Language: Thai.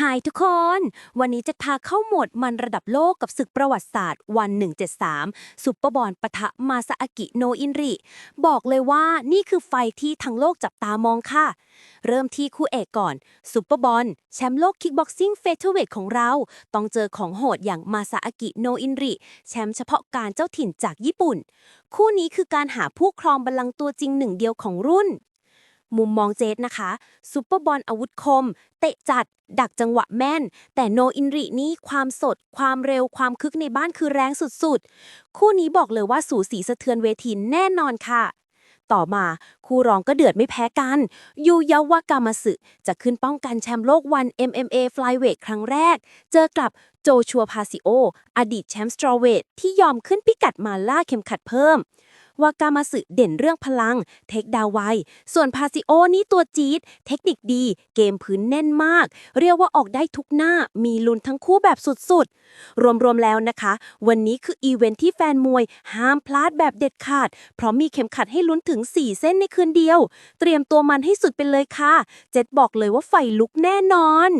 หายทุกคน วันนี้จะพาเข้าโหมดมันระดับโลกกับศึกประวัติศาสตร์ วัน 173 ซุปเปอร์บอลปะทะมาซาอากิโนอินริ บอกเลยว่านี่คือไฟที่ทั้งโลกจับตามองค่ะ เริ่มที่คู่เอกก่อน ซุปเปอร์บอลแชมป์โลกคิกบ็อกซิ่งเฟเธอร์เวทของเรา ต้องเจอของโหดอย่างมาซาอากิโนอินริ แชมป์เฉพาะการเจ้าถิ่นจากญี่ปุ่น คู่นี้คือการหาผู้ครองบัลลังก์ตัวจริงหนึ่งเดียวของรุ่น มุมมองเจดนะคะซุปเปอร์บอลอาวุธคม เตะจัด ดักจังหวะแม่น แต่โนอินรินี่ความสด ความเร็วความคึกในบ้านคือแรงสุดๆ คู่นี้บอกเลยว่าสูสีสะเทือนเวทีแน่นอนค่ะ ต่อมาคู่รองก็เดือดไม่แพ้กัน ยูยาวากามาสึจะขึ้นป้องกันแชมป์โลกวัน MMA Flyweight ครั้งแรก เจอกับโจชัวพาซิโอ อดีตแชมป์สตรอเวทที่ยอมขึ้นพิกัดมาล่าเข็มขัดเพิ่ม วากามาสึเด่นเรื่องพลัง เทคดาวไว ส่วนพาซิโอนี่ตัวจี๊ด เทคนิคดี เกมพื้นแน่นมาก เรียกว่าออกได้ทุกหน้า มีลุ้นทั้งคู่แบบสุดๆ รวมๆแล้วนะคะ วันนี้คืออีเวนท์ที่แฟนมวยห้ามพลาดแบบเด็ดขาด เพราะมีเข็มขัดให้ลุ้นถึง 4 เส้นในคืนเดียว เตรียมตัวมันให้สุดไปเลยค่ะ เจ็ดบอกเลยว่าไฟลุกแน่นอน